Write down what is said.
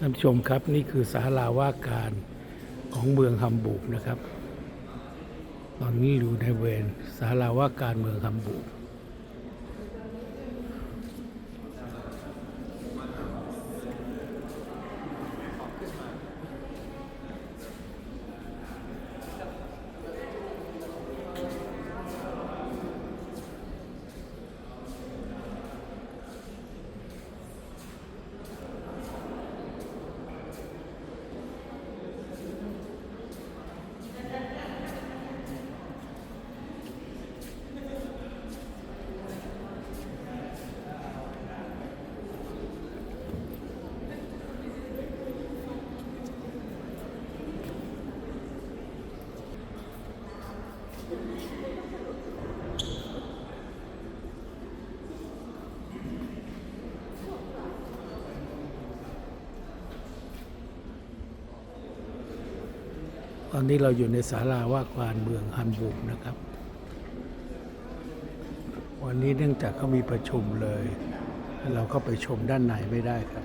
ท่านผู้ชมครับนี่คือศาลาว่าการของเมืองฮัมบูร์กนะครับ ตอนนี้อยู่ในเวรศาลาว่าการเมืองฮัมบูร์ก ตอนนี้เราอยู่ในศาลาว่าการเมืองฮัมบูร์กนะครับ วันนี้เนื่องจากเขามีประชุมเลย เราก็ไปชมด้านในไม่ได้ครับ